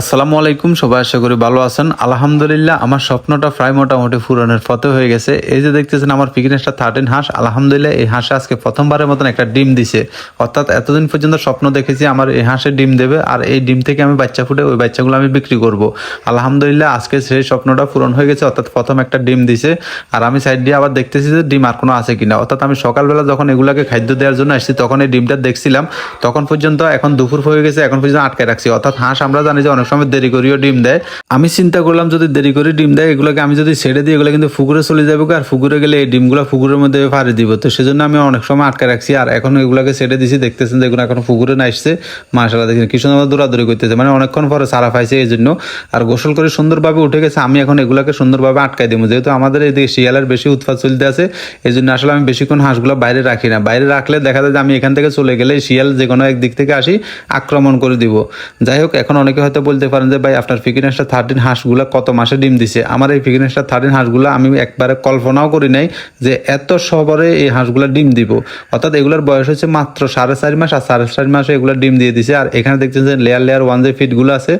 আসসালামু আলাইকুম, সবাই আশা করি ভালো আছেন। আলহামদুলিল্লাহ, আমার স্বপ্নটা প্রায় মোটামুটি পূরণের পথে হয়ে গেছে। এই যে দেখতেছেন, আমার ফিটনেসটা থার্টিন হাঁস। আলহামদুলিল্লাহ, এই হাঁসে আজকে প্রথমবারের মতন একটা ডিম দিছে। অর্থাৎ এতদিন পর্যন্ত স্বপ্ন দেখেছি আমার এই হাঁসে ডিম দেবে, আর এই ডিম থেকে আমি বাচ্চা ফুটে ওই বাচ্চাগুলো আমি বিক্রি করব। আলহামদুলিল্লাহ, আজকে সেই স্বপ্নটা পূরণ হয়ে গেছে, অর্থাৎ প্রথম একটা ডিম দিছে। আর আমি সাইড দিয়ে আবার দেখতেছি যে ডিম আর কোনো আছে কিনা। অর্থাৎ আমি সকালবেলা যখন এগুলাকে খাদ্য দেওয়ার জন্য আসছি তখন এই ডিমটা দেখছিলাম। তখন পর্যন্ত এখন দুপুর হয়ে গেছে, এখন পর্যন্ত আটকে রাখছি। অর্থাৎ হাঁস আমরা জানি যে অনেক সময় দেরি করিও ডিম দেয়। আমি চিন্তা করলাম যদি দেরি করে ডিম দেয়, এগুলোকে আমি যদি ছেড়ে দিই, এগুলো কিন্তু পুকুরে চলে যাবে আর পুকুরে গেলে এই ডিমগুলো পুকুরের মধ্যে ফাড়ি দিব। তো সেজন্য আমি অনেক সময় আটকে রাখছি আর এখন এগুলোকে ছেড়ে দিছি, দেখতেছেন যে এগুলো এখন পুকুরে না আসছে। মাসালা দেখছেন কি সুন্দর দৌড়াদৌড়ি করতেছে মানে অনেকক্ষণ পরে সারা পাইছে এই জন্য আর গোসল করে সুন্দরভাবে উঠে গেছে, আমি এখন এগুলোকে সুন্দরভাবে আটকাই দিব। যেহেতু আমাদের এদিকে শিয়ালের বেশি উৎপাদ চলতে আছে এই জন্য আসলে আমি বেশিক্ষণ হাঁসগুলো বাইরে রাখি না। বাইরে রাখলে দেখা যায় যে আমি এখান থেকে চলে গেলে শিয়াল যে কোনো একদিক থেকে আসি আক্রমণ করে দিব। যাই হোক, এখন অনেকে হয়তো বলতে পারেন যে, ভাই, আপনার ফিকিনেসটা থার্টিন হাঁসগুলো কত মাসে ডিম দিছে? আমার এই ফিকিনেসটা থার্টিন হাঁসগুলো আমি একবারে কল্পনাও করি নাই যে, এত সবরে এই হাঁসগুলো ডিম দিব। অর্থাৎ এগুলোর বয়স হচ্ছে মাত্র সাড়ে চার মাস, আর সাড়ে চার মাসে এগুলো ডিম দিয়ে দিছে। আর এখানে দেখছেন যে লেয়ার লেয়ার ওয়ান যে ফিটগুলো আছে,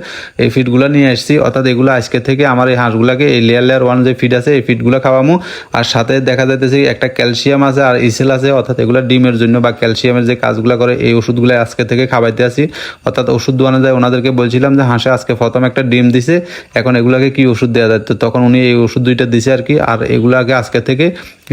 এই ফিটগুলো নিয়ে আসছি। অর্থাৎ এগুলো আজকে থেকে আমার এই হাঁসগুলোকে এই লেয়ার লেয়ার ওয়ান যে ফিট আছে, এই ফিটগুলো খাওয়ামো। আর সাথে দেখা যাইতেছে একটা ক্যালসিয়াম আছে আর ইসেল আছে। অর্থাৎ এগুলো ডিমের জন্য বা ক্যালসিয়ামের যে কাজগুলো করে, এই ওষুধগুলো আজকে থেকে খাওয়াইতে আসি। অর্থাৎ ওষুধ দোয়ানো যায় ওনাদেরকে বলছিলাম যে, হাঁসে আজকে প্রথম একটা ডিম দিছে, এখন এগুলাকে কি ওষুধ দেওয়া যায়? তো তখন উনি এই ওষুধ দুইটা দিছে আর কি, আর এগুলাকে আজকে থেকে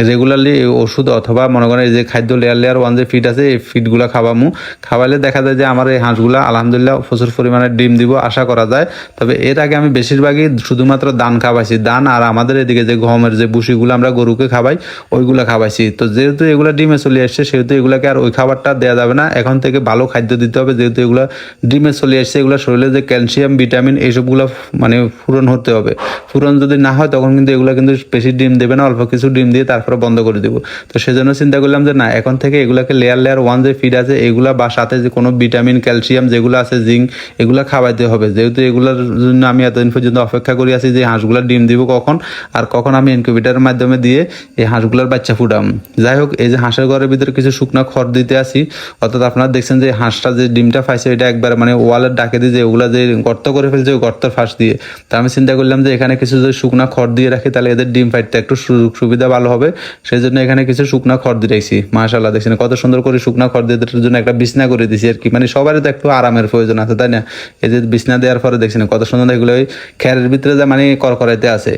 রেগুলারলি ওষুধ অথবা মনে করেন যে খাদ্য লেয়ার লেয়ার ওয়ান যে ফিট আছে, এই ফিটগুলো খাওয়ামু। খাওয়ালে দেখা যায় যে আমার এই হাঁসগুলো আলহামদুলিল্লাহ প্রচুর পরিমাণে ডিম দিব আশা করা যায়। তবে এর আগে আমি বেশিরভাগই শুধুমাত্র দান খাওয়াইছি। দান আর আমাদের এদিকে যে গমের যে বুসিগুলো আমরা গরুকে খাওয়াই, ওইগুলো খাওয়াইছি। তো যেহেতু এগুলো ডিমে চলে আসছে, সেহেতু এগুলোকে আর ওই খাবারটা দেওয়া যাবে না। এখন থেকে ভালো খাদ্য দিতে হবে, যেহেতু এগুলো ডিমে চলে আসছে, এগুলো শরীরে যে ক্যালসিয়াম ভিটামিন এইসবগুলো মানে পূরণ হতে হবে। পূরণ যদি না হয়, তখন কিন্তু এগুলো কিন্তু বেশি ডিম দেবে না, অল্প কিছু ডিম দিয়ে তারপরে বন্ধ করে দেবো। তো সেজন্য চিন্তা করলাম যে না, এখন থেকে এগুলাকে লেয়ার লেয়ার ওয়ান যে ফিড আছে, এগুলা বা সাথে যে কোনো ভিটামিন ক্যালসিয়াম যেগুলো আছে জিঙ্ক এগুলো খাওয়াইতে হবে। যেহেতু এগুলোর জন্য আমি এতদিন পর্যন্ত অপেক্ষা করে আছি যে হাঁসগুলোর ডিম দিব কখন, আর কখন আমি ইনকিউবেটারের মাধ্যমে দিয়ে এই হাঁসগুলোর বাচ্চা ফুটাম। যাই হোক, এই যে হাঁসের ঘরের ভিতরে কিছু শুকনা খড় দিতে আসি, অর্থাৎ আপনারা দেখছেন যে হাঁসটা যে ডিমটা পাইছে, এটা একবার মানে ওয়ালের ডাকে দিয়ে যে ওগুলা যে গর্ত করে ফেলছে ওই গর্তের ফাঁস দিয়ে। তা আমি চিন্তা করলাম যে এখানে কিছু যদি শুকনা খড় দিয়ে রাখি, তাহলে এদের ডিম ফাইটতে একটু সুযোগ সুবিধা ভালো হবে। সেই জন্য এখানে কিছু শুকনা খড় দিয়ে রাখছি মাশাল্লাহ দেখছেন কত সুন্দর করে শুকনা খড় দিয়ে জন্য একটা বিছনা করে দিছি আর কি। মানে সবারই তো একটু আরামের প্রয়োজন আছে, তাই না? এদের বিছনা দেওয়ার পরে দেখছেন কত সুন্দর এগুলো ওই খ্যারের ভিতরে যা মানে করকরাইতে আছে।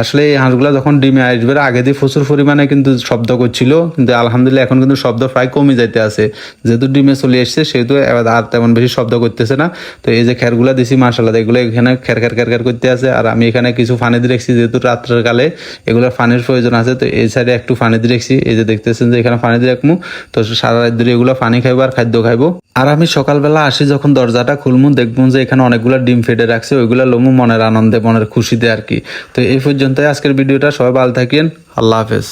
আসলে এই হাঁসগুলো যখন ডিমে আসবে, আগে দিয়ে প্রচুর পরিমাণে কিন্তু শব্দ করছিল। কিন্তু আলহামদুলিল্লাহ এখন কিন্তু শব্দ প্রায় কমে যাইতে আছে। যেহেতু ডিমে চলে এসছে, সেহেতু আর তেমন বেশি শব্দ করতেছে না। তো এই যে খ্যারগুলো দিছি মার্শাল্লাহ এগুলো এখানে খ্যার খ্যার খ্যার খ্যার করতে আছে। আর আমি এখানে কিছু ফানি দিয়ে রেখেছি, যেহেতু রাত্রের কালে এগুলো ফানির প্রয়োজন আছে। তো এই সাইডে একটু ফানি দিয়ে রেখেছি। এই যে দেখতেছেন যে এখানে ফানি দিয়ে রাখব। তো সারা রাত ধরে এগুলো পানি খাইবো আর খাদ্য খাইবো। আর আমি সকালবেলা আসি, যখন দরজাটা খুলমু, দেখব যে এখানে অনেকগুলো ডিম ফেটে রাখছে। ওইগুলো লমু মনের আনন্দে, মনের খুশিতে আর কি। তো এই পর্যন্তই। আজকের ভিডিওটা সবাই ভালো থাকেন। আল্লাহ হাফেজ।